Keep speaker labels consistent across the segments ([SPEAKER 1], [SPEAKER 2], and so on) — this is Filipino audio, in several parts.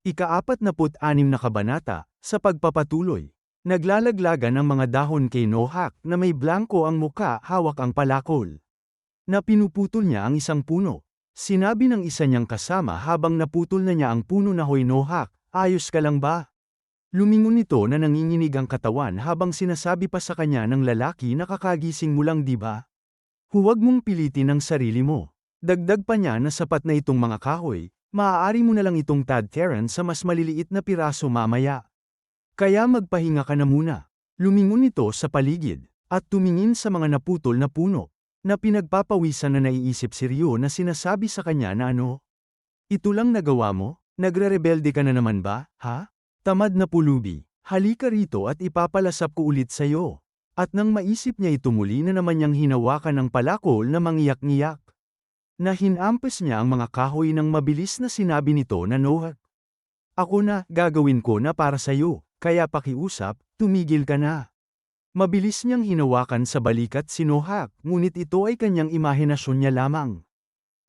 [SPEAKER 1] Ikaapat na kabanata, sa pagpapatuloy. Naglalaglagan ang mga dahon kay Nohak na may blanko ang muka hawak ang palakol. Na pinuputol niya ang isang puno. Sinabi ng isa niyang kasama habang naputol na niya ang puno na hoy Nohak, ayos ka lang ba? Lumingon nito na nanginginig ang katawan habang sinasabi pa sa kanya ng lalaki na kakagising mo lang di ba? Huwag mong pilitin ang sarili mo. Dagdag pa niya na sapat na itong mga kahoy, maaari mo na lang itong tadteran sa mas maliliit na piraso mamaya. Kaya magpahinga ka na muna. Lumingon ito sa paligid, at tumingin sa mga naputol na puno, na pinagpapawisan na naiisip si Rio na sinasabi sa kanya na ano? Ito lang nagawa mo? Nagre-rebelde ka na naman ba, ha? Tamad na pulubi, halika rito at ipapalasap ko ulit sa'yo. At nang maisip niya ito muli na naman niyang hinawakan ng palakol na mangiyak-ngiyak. Na hinampes niya ang mga kahoy ng mabilis na sinabi nito na Noah. Ako na, gagawin ko na para sa'yo, kaya pakiusap, tumigil ka na. Mabilis niyang hinawakan sa balikat si Nohak, ngunit ito ay kanyang imahinasyon niya lamang.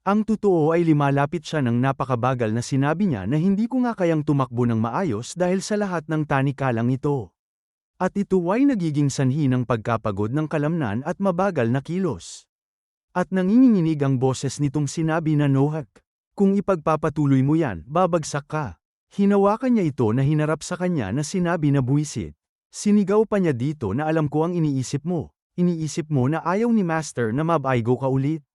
[SPEAKER 1] Ang totoo ay limalapit siya ng napakabagal na sinabi niya na hindi ko nga kayang tumakbo ng maayos dahil sa lahat ng tanikalang ito. At ito ay nagiging sanhi ng pagkapagod ng kalamnan at mabagal na kilos. At nanginginig ang boses nitong sinabi na Nohak, kung ipagpapatuloy mo yan, babagsak ka. Hinawakan niya ito na hinarap sa kanya na sinabi na buwisit. Sinigaw pa niya dito na alam ko ang iniisip mo. Iniisip mo na ayaw ni Master na mabaigo ka ulit.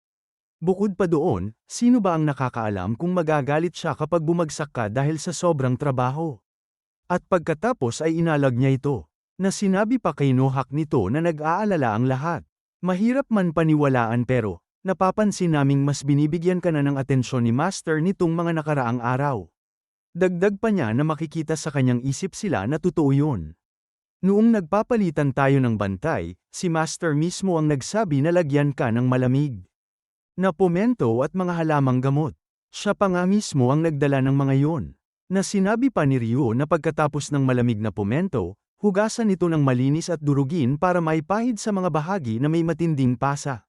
[SPEAKER 1] Bukod pa doon, sino ba ang nakakaalam kung magagalit siya kapag bumagsak ka dahil sa sobrang trabaho? At pagkatapos ay inalag niya ito, na sinabi pa kay Nohak nito na nag-aalala ang lahat. Mahirap man paniwalaan pero, napapansin naming mas binibigyan ka na ng atensyon ni Master nitong mga nakaraang araw. Dagdag pa niya na makikita sa kanyang isip sila na totoo yun. Noong nagpapalitan tayo ng bantay, si Master mismo ang nagsabi na lagyan ka ng malamig. Na pomento at mga halamang gamot. Siya pa nga mismo ang nagdala ng mga yon. Na sinabi pa ni Ryo na pagkatapos ng malamig na pomento, hugasan ito ng malinis at durugin para maipahid sa mga bahagi na may matinding pasa.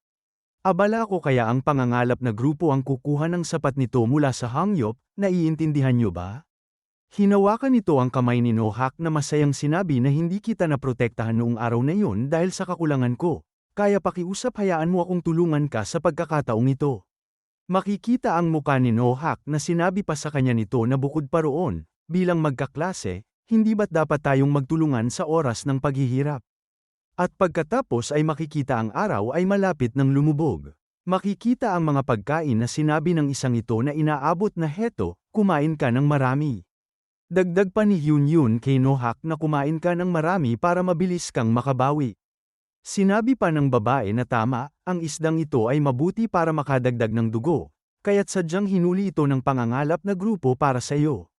[SPEAKER 1] Abala ko kaya ang pangangalap na grupo ang kukuha ng sapat nito mula sa hangyop, naiintindihan niyo ba? Hinawakan nito ang kamay ni Nohak na masayang sinabi na hindi kita naprotektahan noong araw na yun dahil sa kakulangan ko. Kaya pakiusap hayaan mo akong tulungan ka sa pagkakataong ito. Makikita ang muka ni Nohak na sinabi pa sa kanya nito na bukod pa roon, bilang magkaklase, hindi ba't dapat tayong magtulungan sa oras ng paghihirap? At pagkatapos ay makikita ang araw ay malapit ng lumubog. Makikita ang mga pagkain na sinabi ng isang ito na inaabot na heto, kumain ka ng marami. Dagdag pa ni Hyun Yun kay Nohak na kumain ka ng marami para mabilis kang makabawi. Sinabi pa ng babae na tama, ang isdang ito ay mabuti para makadagdag ng dugo, kaya't sadyang hinuli ito ng pangangalap na grupo para sa iyo.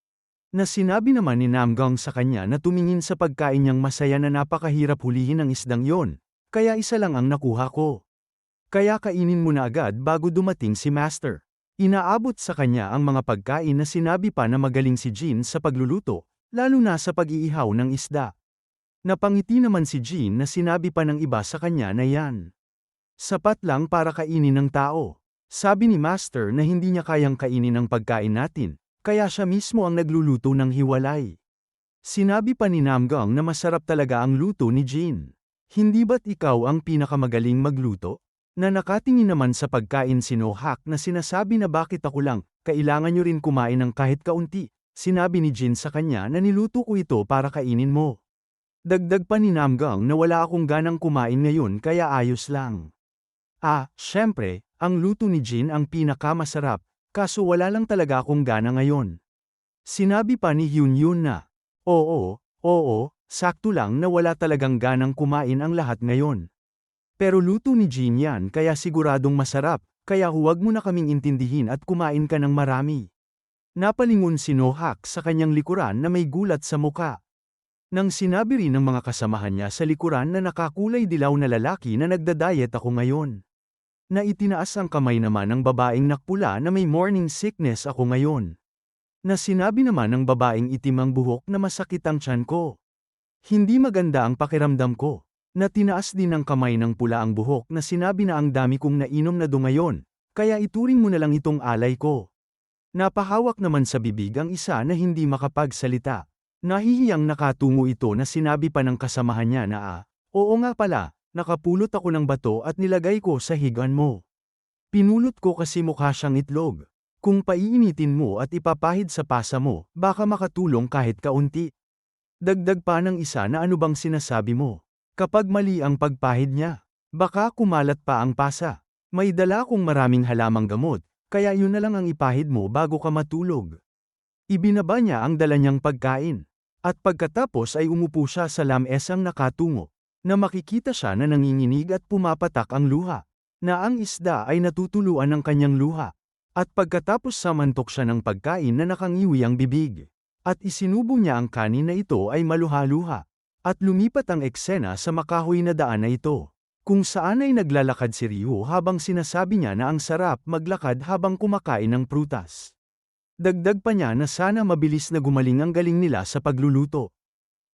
[SPEAKER 1] Na sinabi naman ni Namgang sa kanya na tumingin sa pagkain niyang masaya na napakahirap hulihin ang isdang yon, kaya isa lang ang nakuha ko. Kaya kainin mo na agad bago dumating si Master. Inaabot sa kanya ang mga pagkain na sinabi pa na magaling si Jean sa pagluluto, lalo na sa pag-iihaw ng isda. Napangiti naman si Jean na sinabi pa ng iba sa kanya na yan. Sapat lang para kainin ng tao. Sabi ni Master na hindi niya kayang kainin ang pagkain natin, kaya siya mismo ang nagluluto ng hiwalay. Sinabi pa ni Namgang na masarap talaga ang luto ni Jean. Hindi ba't ikaw ang pinakamagaling magluto? Na nakatingin naman sa pagkain si Nohak na sinasabi na bakit ako lang, kailangan nyo rin kumain ng kahit kaunti. Sinabi ni Jin sa kanya na niluto ko ito para kainin mo. Dagdag pa ni Namgang na wala akong ganang kumain ngayon kaya ayos lang. Ah, syempre, ang luto ni Jin ang pinakamasarap, kaso wala lang talaga akong gana ngayon. Sinabi pa ni Hyun Yun na, Oo, oo, sakto lang na wala talagang ganang kumain ang lahat ngayon. Pero luto ni Jean yan kaya siguradong masarap, kaya huwag mo na kaming intindihin at kumain ka ng marami. Napalingon si Nohak sa kanyang likuran na may gulat sa muka. Nang sinabi rin ng mga kasamahan niya sa likuran na nakakulay dilaw na lalaki na nagda-diet ako ngayon. Na itinaas ang kamay naman ng babaeng nakpula na may morning sickness ako ngayon. Na sinabi naman ng babaeng itim ang buhok na masakit ang tiyan ko. Hindi maganda ang pakiramdam ko na tinaas din ng kamay ng pula ang buhok na sinabi na ang dami kong nainom na do ngayon, kaya ituring mo na lang itong alay ko. Napahawak naman sa bibig ang isa na hindi makapagsalita. Nahihiyang nakatungo ito na sinabi pa ng kasamahan niya na ah, oo nga pala, nakapulot ako ng bato at nilagay ko sa higan mo. Pinulot ko kasi mukha siyang itlog. Kung paiinitin mo at ipapahid sa pasa mo, baka makatulong kahit kaunti. Dagdag pa ng isa na ano bang sinasabi mo. Kapag mali ang pagpahid niya, baka kumalat pa ang pasa. May dala kong maraming halamang gamot, kaya yun na lang ang ipahid mo bago ka matulog. Ibinaba niya ang dala niyang pagkain. At pagkatapos ay umupo siya sa lamesang nakatungo, na makikita siya na nanginginig at pumapatak ang luha, na ang isda ay natutuluan ng kanyang luha. At pagkatapos samantok siya ng pagkain na nakangiwi ang bibig. At isinubo niya ang kanin na ito ay maluha-luha. At lumipat ang eksena sa makahoy na daan na ito. Kung saan ay naglalakad si Ryu habang sinasabi niya na ang sarap maglakad habang kumakain ng prutas. Dagdag pa niya na sana mabilis na gumaling ang galing nila sa pagluluto.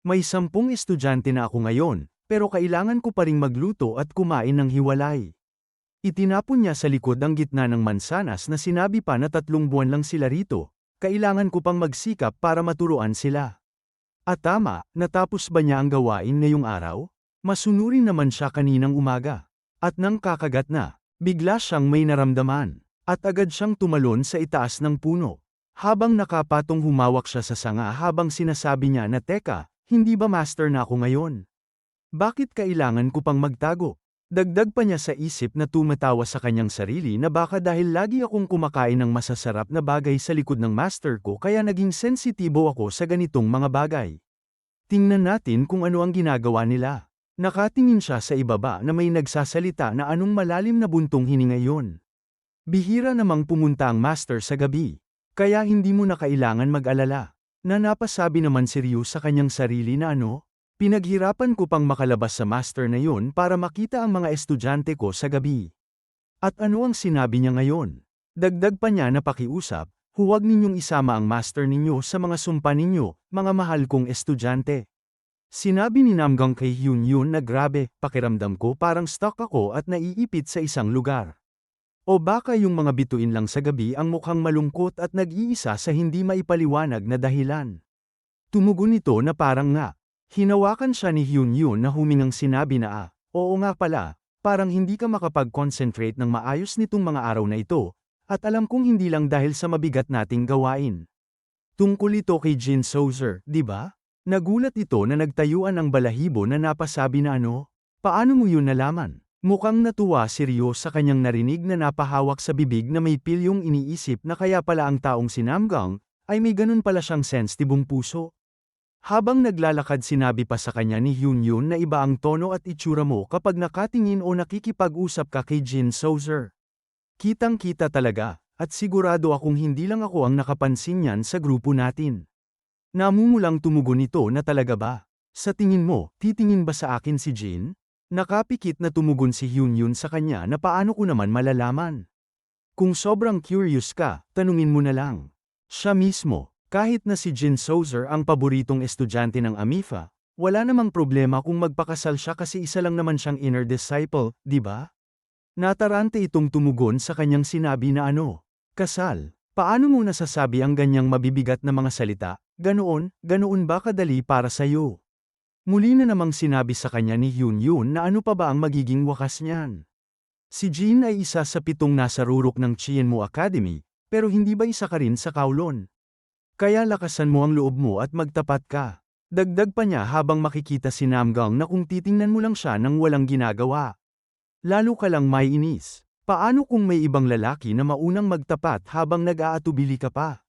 [SPEAKER 1] May sampung estudyante na ako ngayon, pero kailangan ko pa ring magluto at kumain ng hiwalay. Itinapon niya sa likod ang gitna ng mansanas na sinabi pa na tatlong buwan lang sila rito, kailangan ko pang magsikap para maturuan sila. At tama, natapos ba niya ang gawain ngayong araw? Masunurin naman siya kaninang umaga. At nang kakagat na, bigla siyang may naramdaman. At agad siyang tumalon sa itaas ng puno. Habang nakapatong humawak siya sa sanga habang sinasabi niya na teka, hindi ba master na ako ngayon? Bakit kailangan ko pang magtago? Dagdag pa niya sa isip na tumatawa sa kanyang sarili na baka dahil lagi akong kumakain ng masasarap na bagay sa likod ng master ko kaya naging sensitibo ako sa ganitong mga bagay. Tingnan natin kung ano ang ginagawa nila. Nakatingin siya sa ibaba na may nagsasalita na anong malalim na buntong hininga yon. Bihira namang pumunta ang master sa gabi, kaya hindi mo na kailangan mag-alala. Na napasabi naman si Ryu sa kanyang sarili na ano, pinaghirapan ko pang makalabas sa master na yon para makita ang mga estudyante ko sa gabi. At ano ang sinabi niya ngayon? Dagdag pa niya na pakiusap, huwag ninyong isama ang master ninyo sa mga sumpa ninyo, mga mahal kong estudyante. Sinabi ni Namgang kay Hyun Yun na grabe, pakiramdam ko parang stuck ako at naiipit sa isang lugar. O baka yung mga bituin lang sa gabi ang mukhang malungkot at nag-iisa sa hindi maipaliwanag na dahilan. Tumugon ito na parang nga. Hinawakan siya ni Hyun Yun na humingang sinabi na ah, oo nga pala, parang hindi ka makapag-concentrate ng maayos nitong mga araw na ito, at alam kong hindi lang dahil sa mabigat nating gawain. Tungkol ito kay Jin Sozer, di ba? Nagulat ito na nagtayuan ang balahibo na napasabi na ano? Paano mo yun nalaman? Mukhang natuwa si Ryo sa kanyang narinig na napahawak sa bibig na may pilyong iniisip na kaya pala ang taong sinamgang, ay may ganun pala siyang sensitibong puso. Habang naglalakad sinabi pa sa kanya ni Hyun Yun na iba ang tono at itsura mo kapag nakatingin o nakikipag-usap ka kay Jin Sozer. Kitang-kita talaga, at sigurado akong hindi lang ako ang nakapansin niyan sa grupo natin. Namumulang tumugon ito na talaga ba? Sa tingin mo, titingin ba sa akin si Jin? Nakapikit na tumugon si Hyun Yun sa kanya na paano ko naman malalaman. Kung sobrang curious ka, tanungin mo na lang. Siya mismo, kahit na si Jin Sozer ang paboritong estudyante ng Amifa, wala namang problema kung magpakasal siya kasi isa lang naman siyang inner disciple, di ba? Natarante itong tumugon sa kanyang sinabi na ano, kasal. Paano mo nasasabi ang ganyang mabibigat na mga salita? Ganoon, ganoon ba kadali para sa iyo? Muli na namang sinabi sa kanya ni Hyun Yun na ano pa ba ang magiging wakas niyan. Si Jin ay isa sa pitong nasa rurok ng Chienmo Academy, pero hindi ba isa ka rin sa Kowloon? Kaya lakasan mo ang loob mo at magtapat ka. Dagdag pa niya habang makikita si Namgang na kung titingnan mo lang siya nang walang ginagawa. Lalo ka lang may inis. Paano kung may ibang lalaki na maunang magtapat habang nag-aatubili ka pa?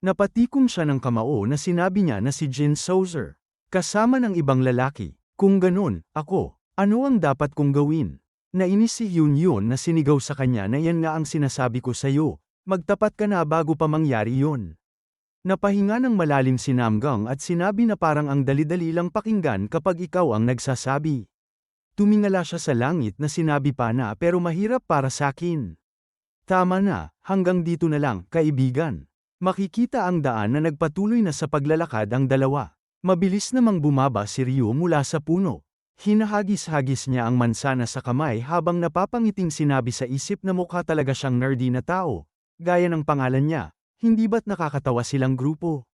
[SPEAKER 1] Napatikom siya ng kamao na sinabi niya na si Jin Sozer. Kasama ng ibang lalaki. Kung ganun, ako, ano ang dapat kong gawin? Nainis si Hyun Yun na sinigaw sa kanya na yan nga ang sinasabi ko sa'yo, magtapat ka na bago pa mangyari yon. Napahinga ng malalim si Namgang at sinabi na parang ang dali-dali lang pakinggan kapag ikaw ang nagsasabi. Tumingala siya sa langit na sinabi pa na pero mahirap para sa akin. Tama na, hanggang dito na lang, kaibigan. Makikita ang daan na nagpatuloy na sa paglalakad ang dalawa. Mabilis namang bumaba si Ryu mula sa puno. Hinahagis-hagis niya ang mansana sa kamay habang napapangiting sinabi sa isip na mukha talaga siyang nerdy na tao. Gaya ng pangalan niya, hindi ba't nakakatawa silang grupo?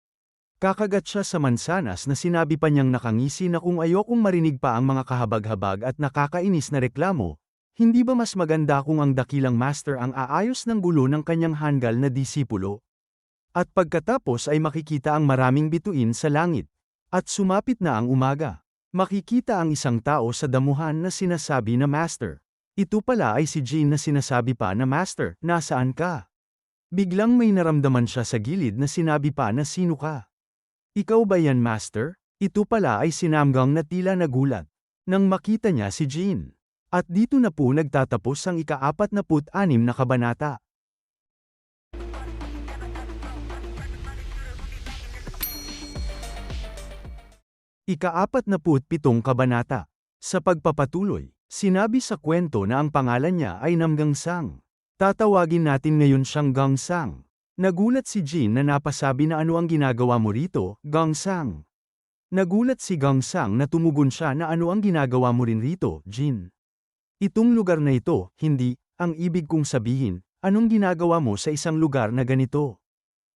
[SPEAKER 1] Kakagat siya sa mansanas na sinabi pa niyang nakangisi na kung ayokong marinig pa ang mga kahabag-habag at nakakainis na reklamo, hindi ba mas maganda kung ang dakilang master ang aayos ng gulo ng kanyang hanggal na disipulo? At pagkatapos ay makikita ang maraming bituin sa langit. At sumapit na ang umaga. Makikita ang isang tao sa damuhan na sinasabi na master. Ito pala ay si Jean na sinasabi pa na master, nasaan ka? Biglang may naramdaman siya sa gilid na sinabi pa na sino ka? Ikaw ba yan master? Ito pala ay sinamgang na tila nagulat. Nang makita niya si Jean. At dito na po nagtatapos ang ika-apat na put anim na kabanata. Ika-apat na put pitong kabanata. Sa pagpapatuloy, sinabi sa kwento na ang pangalan niya ay Namgangsang. Tatawagin natin ngayon siyang Gangsang. Nagulat si Jin na napasabi na ano ang ginagawa mo rito, Gangsang. Nagulat si Gangsang na tumugon siya na ano ang ginagawa mo rin rito, Jin. Itong lugar na ito, hindi, ang ibig kong sabihin, anong ginagawa mo sa isang lugar na ganito?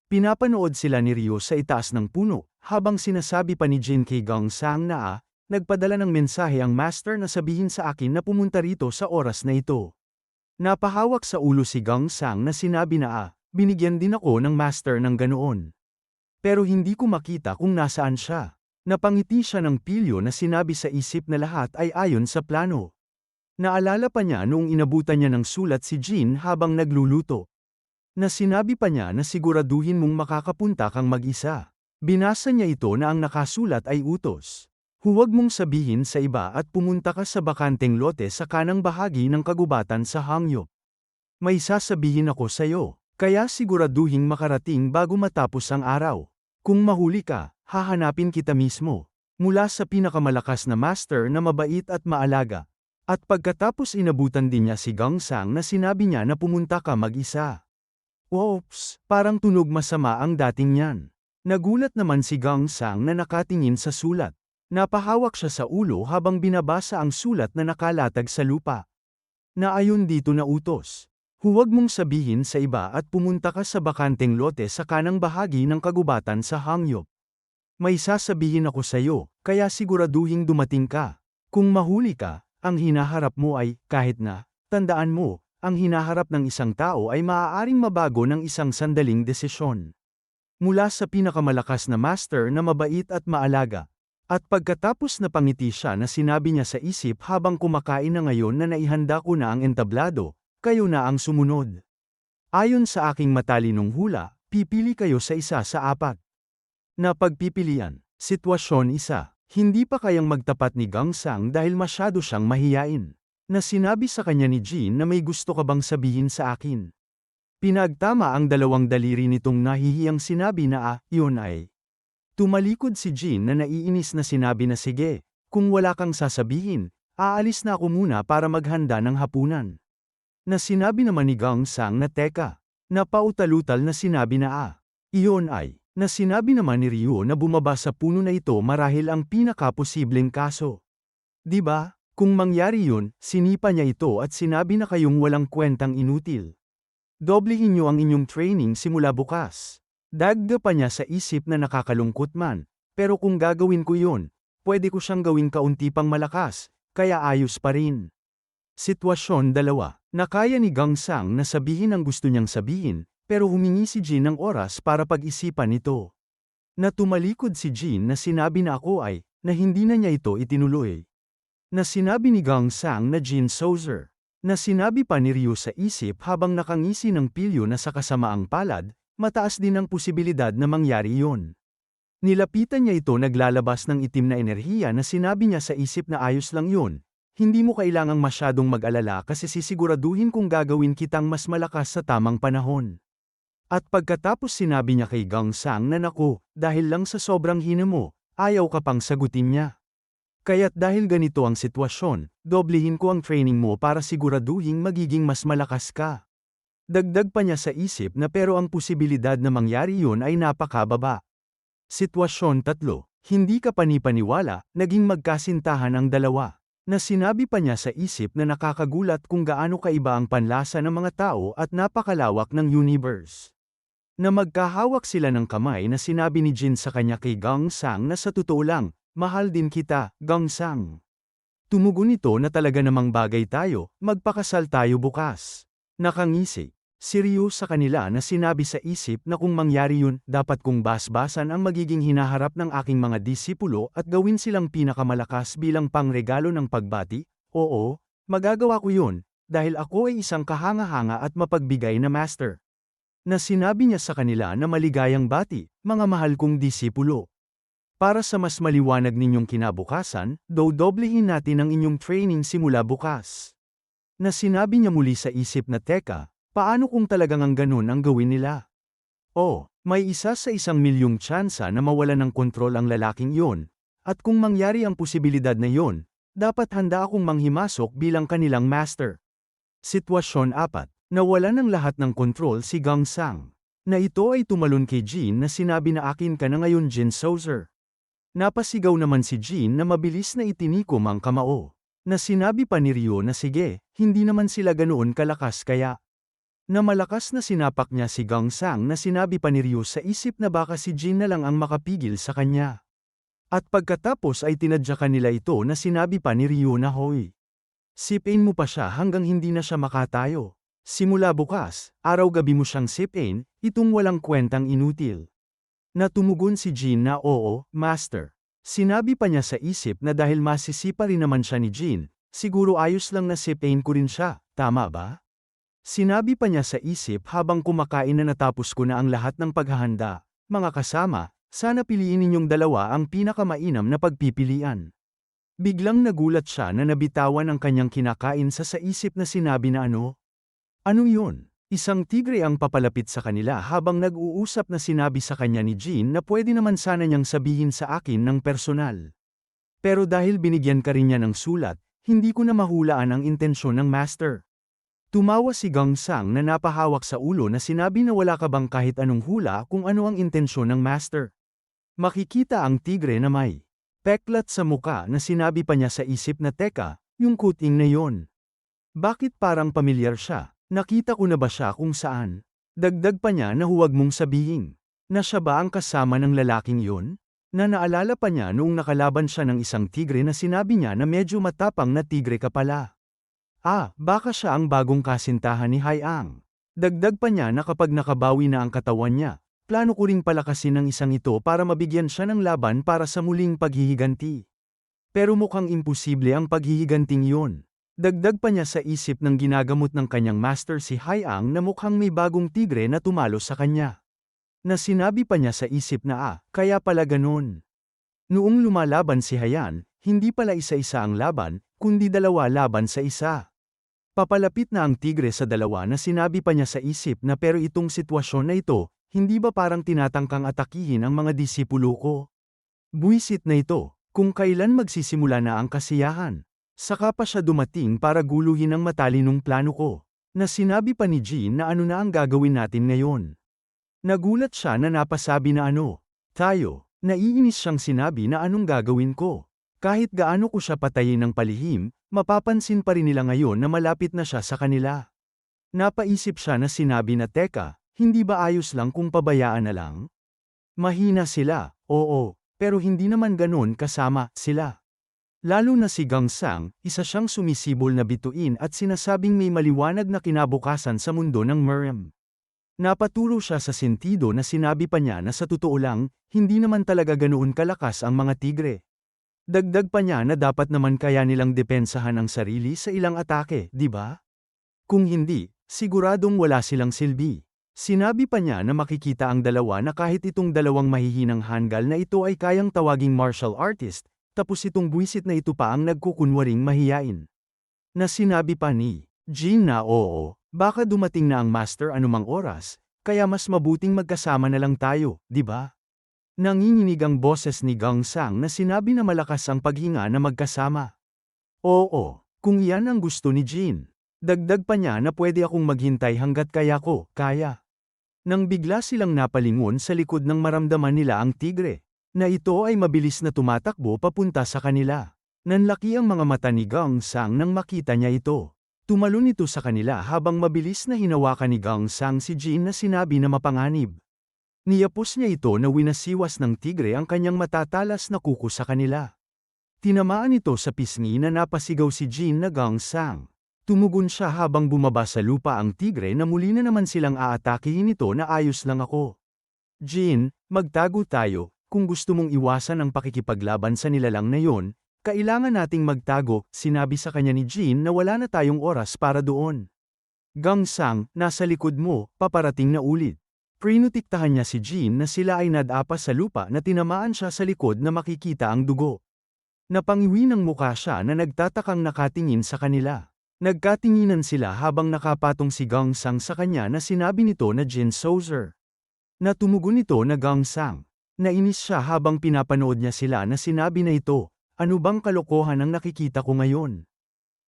[SPEAKER 1] Pinapanood sila ni Ryo sa itaas ng puno, habang sinasabi pa ni Jin kay Gangsang na ah, nagpadala ng mensahe ang master na sabihin sa akin na pumunta rito sa oras na ito. Napahawak sa ulo si Gangsang na sinabi na ah, binigyan din ako ng master ng ganoon. Pero hindi ko makita kung nasaan siya. Napangiti siya ng pilyo na sinabi sa isip na lahat ay ayon sa plano. Naalala pa niya noong inabutan niya ng sulat si Jean habang nagluluto. Na sinabi pa niya na siguraduhin mong makakapunta kang mag-isa. Binasa niya ito na ang nakasulat ay utos. Huwag mong sabihin sa iba at pumunta ka sa bakanteng lote sa kanang bahagi ng kagubatan sa Hangyo. May sasabihin ako sa iyo, kaya siguraduhin makarating bago matapos ang araw. Kung mahuli ka, hahanapin kita mismo. Mula sa pinakamalakas na master na mabait at maalaga. At pagkatapos inabutan din niya si Gangsang na sinabi niya na pumunta ka mag-isa. Oops, parang tunog masama ang dating niyan. Nagulat naman si Gangsang na nakatingin sa sulat. Napahawak siya sa ulo habang binabasa ang sulat na nakalatag sa lupa. Naayon dito na utos. Huwag mong sabihin sa iba at pumunta ka sa bakanteng lote sa kanang bahagi ng kagubatan sa Hangyo. May sasabihin ako sa iyo, kaya siguraduhin dumating ka. Kung mahuli ka, ang hinaharap mo ay, kahit na, tandaan mo, ang hinaharap ng isang tao ay maaaring mabago ng isang sandaling desisyon. Mula sa pinakamalakas na master na mabait at maalaga. At pagkatapos na pangiti siya na sinabi niya sa isip habang kumakain na ngayon na naihanda ko na ang entablado, kayo na ang sumunod. Ayon sa aking matalinong hula, pipili kayo sa isa sa apat. Na pagpipilian, sitwasyon isa. Hindi pa kayang magtapat ni Gangsang dahil masyado siyang mahiyain. Na sinabi sa kanya ni Jean na may gusto ka bang sabihin sa akin. Pinagtama ang dalawang daliri nitong nahihiyang sinabi na ah, yun ay. Tumalikod si Jean na naiinis na sinabi na sige, kung wala kang sasabihin, aalis na ako muna para maghanda ng hapunan. Na sinabi naman ni Gangsang na teka, na pautalutal na sinabi na ah, iyon ay na sinabi naman ni Ryo na bumaba sa puno na ito marahil ang pinakaposibleng kaso. Di ba? Kung mangyari yun, sinipa niya ito at sinabi na kayong walang kwentang inutil. Doblehin niyo ang inyong training simula bukas. Dagda pa niya sa isip na nakakalungkot man, pero kung gagawin ko yun, pwede ko siyang gawing kaunti pang malakas, kaya ayos pa rin. Sitwasyon dalawa, nakaya ni Gangsang na sabihin ang gusto niyang sabihin, pero humingi si Jean ng oras para pag-isipan ito. Na tumalikod si Jean na sinabi na ako ay, na hindi na niya ito itinuloy. Na sinabi ni Gang Sang na Jean Souzer. Na sinabi pa ni Ryu sa isip habang nakangisi ng pilyo na sa kasamaang palad, mataas din ang posibilidad na mangyari yon. Nilapitan niya ito naglalabas ng itim na enerhiya na sinabi niya sa isip na ayos lang yun, hindi mo kailangang masyadong mag-alala kasi sisiguraduhin kong gagawin kitang mas malakas sa tamang panahon. At pagkatapos sinabi niya kay Gang Sang na naku, dahil lang sa sobrang hina mo, ayaw ka pang sagutin niya. Kaya't dahil ganito ang sitwasyon, doblehin ko ang training mo para siguraduhin magiging mas malakas ka. Dagdag pa niya sa isip na pero ang posibilidad na mangyari yun ay napakababa. Sitwasyon tatlo, hindi ka panipaniwala, naging magkasintahan ang dalawa. Na sinabi pa niya sa isip na nakakagulat kung gaano kaiba ang panlasa ng mga tao at napakalawak ng universe. Na magkahawak sila ng kamay na sinabi ni Jin sa kanya kay Gang Sang na sa totoo lang, mahal din kita, Gang Sang. Tumugon ito na talaga namang bagay tayo, magpakasal tayo bukas. Nakangisi. Siryo sa kanila na sinabi sa isip na kung mangyari yun, dapat kong basbasan ang magiging hinaharap ng aking mga disipulo at gawin silang pinakamalakas bilang pangregalo ng pagbati, oo, magagawa ko yun, dahil ako ay isang kahanga-hanga at mapagbigay na master. Na sinabi niya sa kanila na maligayang bati, mga mahal kong disipulo. Para sa mas maliwanag ninyong kinabukasan, doblehin natin ang inyong training simula bukas. Na sinabi niya muli sa isip na teka, Paano kung talagang ang ganun ang gawin nila? Oh, may isa sa isang milyong tsansa na mawala ng kontrol ang lalaking iyon, at kung mangyari ang posibilidad na iyon, dapat handa akong manghimasok bilang kanilang master. Sitwasyon 4. Nawala ng lahat ng kontrol si Gang Sang. Na ito ay tumalon kay Jean na sinabi na akin ka na ngayon Jin Sozer. Napasigaw naman si Jean na mabilis na itinikom ang kamao. Na sinabi pa ni Rio na sige, hindi naman sila ganoon kalakas kaya na malakas na sinapak niya si Gang Sang na sinabi pa ni Ryu sa isip na baka si Jin na lang ang makapigil sa kanya. At pagkatapos ay tinadyakan nila ito na sinabi pa ni Ryu na hoy. Sipin mo pa siya hanggang hindi na siya makatayo. Simula bukas, araw-gabi mo siyang sipin, itong walang kwentang inutil. Natumugon si Jin na oo, master. Sinabi pa niya sa isip na dahil masisipa rin naman siya ni Jin, siguro ayos lang na sipin ko rin siya, tama ba? Sinabi pa niya sa isip habang kumakain na natapos ko na ang lahat ng paghahanda. Mga kasama, sana piliin ninyong dalawa ang pinakamainam na pagpipilian. Biglang nagulat siya na nabitawan ang kanyang kinakain sa sa isip na sinabi na ano? Anong yun? Isang tigre ang papalapit sa kanila habang nag-uusap na sinabi sa kanya ni Jean na pwede naman sana niyang sabihin sa akin ng personal. Pero dahil binigyan ka rin niya ng sulat, hindi ko na mahulaan ang intensyon ng master. Tumawa si Gang Sang na napahawak sa ulo na sinabi na wala ka bang kahit anong hula kung ano ang intensyon ng master. Makikita ang tigre na may peklat sa muka na sinabi pa niya sa isip na teka, yung kuting na yon. Bakit parang pamilyar siya? Nakita ko na ba siya kung saan? Dagdag pa niya na huwag mong sabihin. Na siya ba ang kasama ng lalaking yon? Na naalala pa niya noong nakalaban siya ng isang tigre na sinabi niya na medyo matapang na tigre ka pala. Ah, baka siya ang bagong kasintahan ni Hayang. Dagdag pa niya na kapag nakabawi na ang katawan niya, plano ko ring palakasin ang isang ito para mabigyan siya ng laban para sa muling paghihiganti. Pero mukhang imposible ang paghihiganting yun. Dagdag pa niya sa isip ng ginagamot ng kanyang master si Hayang na mukhang may bagong tigre na tumalo sa kanya. Na sinabi pa niya sa isip na ah, kaya pala ganun. Noong lumalaban si Hayan, hindi pala isa-isa ang laban, kundi dalawa laban sa isa. Papalapit na ang tigre sa dalawa na sinabi pa niya sa isip na pero itong sitwasyon na ito, hindi ba parang tinatangkang atakihin ang mga disipulo ko? Buisit na ito, kung kailan magsisimula na ang kasiyahan. Saka pa siya dumating para guluhin ang matalinong plano ko, na sinabi pa ni Jean na ano na ang gagawin natin ngayon. Nagulat siya na napasabi na ano, tayo, naiinis siyang sinabi na anong gagawin ko. Kahit gaano ko siya patayin ng palihim, mapapansin pa rin nila ngayon na malapit na siya sa kanila. Napaisip siya na sinabi na teka, hindi ba ayos lang kung pabayaan na lang? Mahina sila, oo, pero hindi naman ganon kasama sila. Lalo na si Gang Sang, isa siyang sumisibol na bituin at sinasabing may maliwanag na kinabukasan sa mundo ng Miriam. Napaturo siya sa sentido na sinabi pa niya na sa totoo lang, hindi naman talaga ganoon kalakas ang mga tigre. Dagdag pa niya na dapat naman kaya nilang depensahan ang sarili sa ilang atake, di ba? Kung hindi, siguradong wala silang silbi. Sinabi pa niya na makikita ang dalawa na kahit itong dalawang mahihinang hanggal na ito ay kayang tawaging martial artist, tapos itong buwisit na ito pa ang nagkukunwaring mahiyain. Na sinabi pa ni Jean na oo, baka dumating na ang master anumang oras, kaya mas mabuting magkasama na lang tayo, di ba? Nanginginig ang boses ni Gang Sang na sinabi na malakas ang paghinga na magkasama. Oo, kung iyan ang gusto ni Jean. Dagdag pa niya na pwede akong maghintay hanggat kaya ko, kaya. Nang bigla silang napalingon sa likod ng maramdaman nila ang tigre, na ito ay mabilis na tumatakbo papunta sa kanila. Nanlaki ang mga mata ni Gang Sang nang makita niya ito. Tumalon ito sa kanila habang mabilis na hinawakan ni Gang Sang si Jean na sinabi na mapanganib. Niyapos niya ito na winasiwas ng tigre ang kanyang matatalas na kuko sa kanila. Tinamaan ito sa pisngi na napasigaw si Jean na gangsang. Tumugon siya habang bumaba sa lupa ang tigre na muli na naman silang aatakihin ito na ayos lang ako. Jean, magtago tayo, kung gusto mong iwasan ang pakikipaglaban sa nilalang na yon, kailangan nating magtago, sinabi sa kanya ni Jean na wala na tayong oras para doon. Gangsang, nasa likod mo, paparating na ulit. Prinutiktahan niya si Jean na sila ay nadapa sa lupa na tinamaan siya sa likod na makikita ang dugo. Napangiwi ng mukha siya na nagtatakang nakatingin sa kanila. Nagkatinginan sila habang nakapatong si Gangsang sa kanya na sinabi nito na Jin Sozer. Natumugon ito na Gangsang. Nainis siya habang pinapanood niya sila na sinabi na ito, ano bang kalokohan ang nakikita ko ngayon?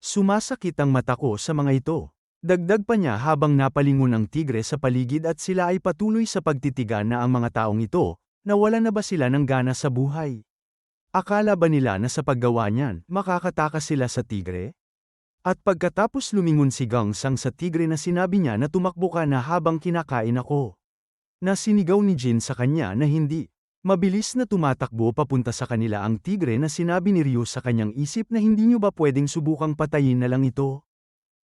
[SPEAKER 1] Sumasakit ang mata ko sa mga ito. Dagdag pa niya habang napalingon ang tigre sa paligid at sila ay patuloy sa pagtitigan na ang mga taong ito, nawala na ba sila ng gana sa buhay? Akala ba nila na sa paggawa niyan, makakatakas sila sa tigre? At pagkatapos lumingon si Gangsang sa tigre na sinabi niya na tumakbo ka na habang kinakain ako. Nasinigaw ni Jin sa kanya na hindi. Mabilis na tumatakbo papunta sa kanila ang tigre na sinabi ni Ryu sa kanyang isip na hindi nyo ba pwedeng subukang patayin na lang ito.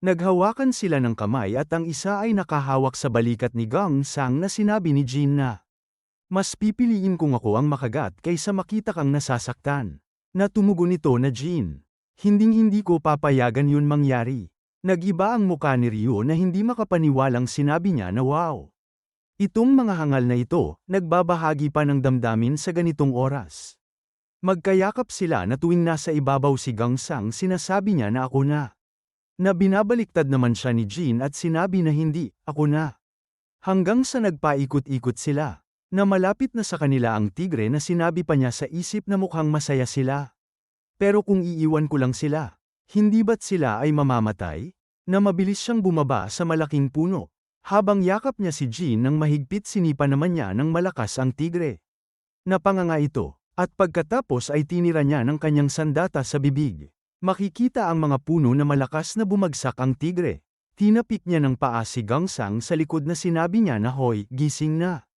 [SPEAKER 1] Naghawakan sila ng kamay at ang isa ay nakahawak sa balikat ni Gangsang na sinabi ni Jin na, Mas pipiliin kung ako ang makagat kaysa makita kang nasasaktan. Natumugon ito na Jin. Hinding-hindi ko papayagan yun mangyari. Nagiba ang muka ni Ryo na hindi makapaniwalang sinabi niya na wow. Itong mga hangal na ito, nagbabahagi pa ng damdamin sa ganitong oras. Magkayakap sila na tuwing nasa ibabaw si Gangsang sinasabi niya na ako na. Na binabaliktad naman siya ni Jean at sinabi na hindi, ako na. Hanggang sa nagpaikot-ikot sila, na malapit na sa kanila ang tigre na sinabi pa niya sa isip na mukhang masaya sila. Pero kung iiwan ko lang sila, hindi ba't sila ay mamamatay? Na mabilis siyang bumaba sa malaking puno. Habang yakap niya si Jean nang mahigpit sinipa naman niya ng malakas ang tigre. Napanganga ito, at pagkatapos ay tinira niya ng kanyang sandata sa bibig. Makikita ang mga puno na malakas na bumagsak ang tigre. Tinapik niya ng paa si Gangsang sa likod na sinabi niya na hoy, gising na.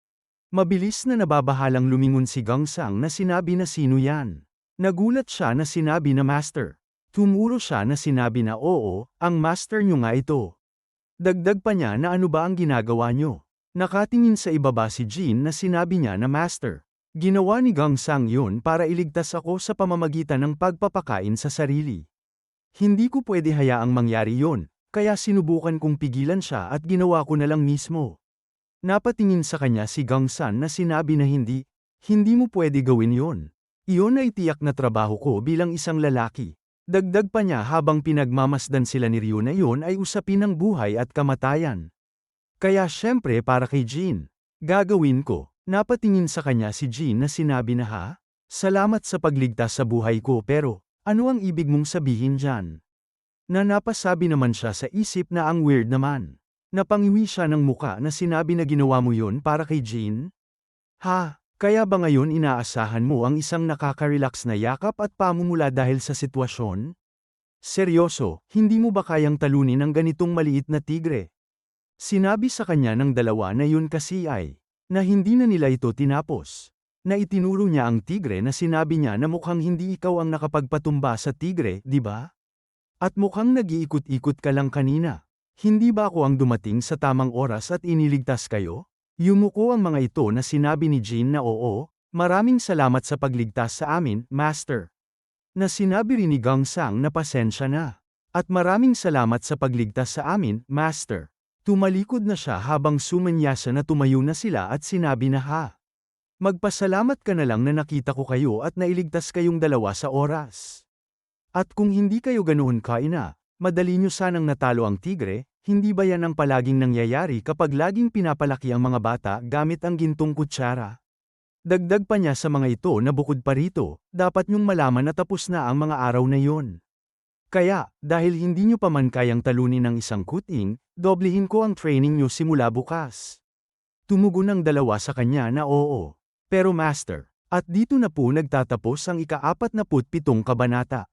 [SPEAKER 1] Mabilis na nababahalang lumingon si Gangsang na sinabi na sino yan. Nagulat siya na sinabi na master. Tumuro siya na sinabi na oo, ang master niyo nga ito. Dagdag pa niya na ano ba ang ginagawa niyo. Nakatingin sa ibaba si Jean na sinabi niya na master. Ginawa ni Gangsang yun para iligtas ako sa pamamagitan ng pagpapakain sa sarili. Hindi ko pwede hayaang mangyari yon, kaya sinubukan kong pigilan siya at ginawa ko na lang mismo. Napatingin sa kanya si Gangsan na sinabi na hindi, hindi mo pwede gawin yon. Iyon ay tiyak na trabaho ko bilang isang lalaki. Dagdag pa niya habang pinagmamasdan sila ni Ryo na iyon ay usapin ng buhay at kamatayan. Kaya syempre para kay Jean, gagawin ko, napatingin sa kanya si Jean na sinabi na ha, salamat sa pagligtas sa buhay ko pero, ano ang ibig mong sabihin dyan? Na napasabi naman siya sa isip na ang weird naman. Napangiwi siya ng muka na sinabi na ginawa mo yun para kay Jean? Ha, kaya ba ngayon inaasahan mo ang isang nakaka-relax na yakap at pamumula dahil sa sitwasyon? Seryoso, hindi mo ba kayang talunin ang ganitong maliit na tigre? Sinabi sa kanya ng dalawa na yun kasi ay, na hindi na nila ito tinapos. Na itinuro niya ang tigre na sinabi niya na mukhang hindi ikaw ang nakapagpatumba sa tigre, di ba? At mukhang nag-iikot-ikot ka lang kanina. Hindi ba ako ang dumating sa tamang oras at iniligtas kayo? Yumuko ang mga ito na sinabi ni Jean na oo, maraming salamat sa pagligtas sa amin, Master. Na sinabi rin ni Gangsang na pasensya na. At maraming salamat sa pagligtas sa amin, Master. Tumalikod na siya habang sumanyasa na tumayo na sila at sinabi na ha. Magpasalamat ka na lang na nakita ko kayo at nailigtas kayong dalawa sa oras. At kung hindi kayo ganoon kaina, madali nyo sanang natalo ang tigre, hindi ba yan ang palaging nangyayari kapag laging pinapalaki ang mga bata gamit ang gintong kutsara? Dagdag pa niya sa mga ito na bukod pa rito, dapat nyong malaman na tapos na ang mga araw na yon. Kaya, dahil hindi nyo pa man kayang talunin ng isang kuting, doblehin ko ang training nyo simula bukas. Tumugon ang dalawa sa kanya na oo. Pero master, at dito na po nagtatapos ang ika-apat na putpitong kabanata.